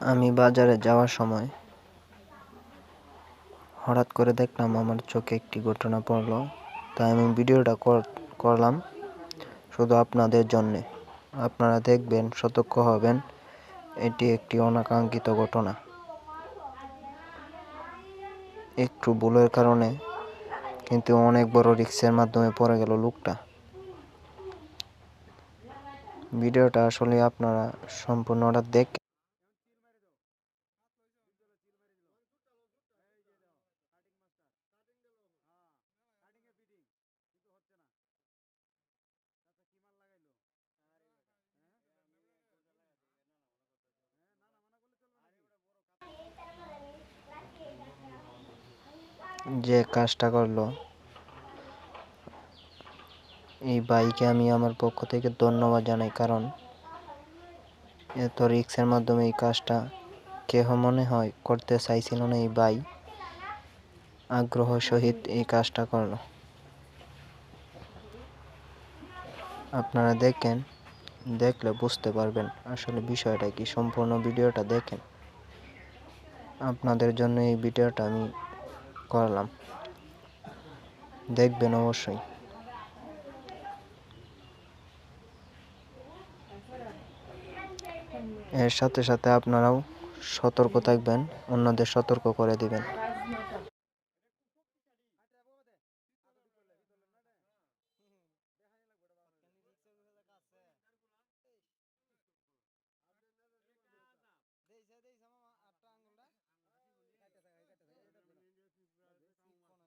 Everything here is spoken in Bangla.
আমি বাজারে যাওয়ার সময় হঠাৎ করে দেখলাম আমার চোখে একটি ঘটনা পড়ল। তাই আমি ভিডিওটা করলাম শুধু আপনাদের জন্যে। আপনারা দেখবেন, সতর্ক হবেন। এটি একটি অনাকাঙ্ক্ষিত ঘটনা। একটু ভুলের কারণে কিন্তু অনেক বড় রিক্সের মাধ্যমে পড়ে গেল লোকটা। ভিডিওটা আসলে আপনারা সম্পূর্ণটা দেখ যে কাজটা করল, এই বাইকে আমি আমার পক্ষ থেকে ধন্যবাদ জানাই, কারণ এত রিক্সের মাধ্যমে এই কাজটা কেহ মনে হয় করতে চাইছিল না। এই বাই আগ্রহ সহিত এই কাজটা করল। আপনারা দেখেন, দেখলে বুঝতে পারবেন আসলে বিষয়টা কি। সম্পূর্ণ ভিডিওটা দেখেন। আপনাদের জন্য এই ভিডিওটা আমি করলাম। দেখবেন অবশ্যই। এর সাথে সাথে আপনারাও সতর্ক থাকবেন অন্যদের সতর্ক করে দিবেন।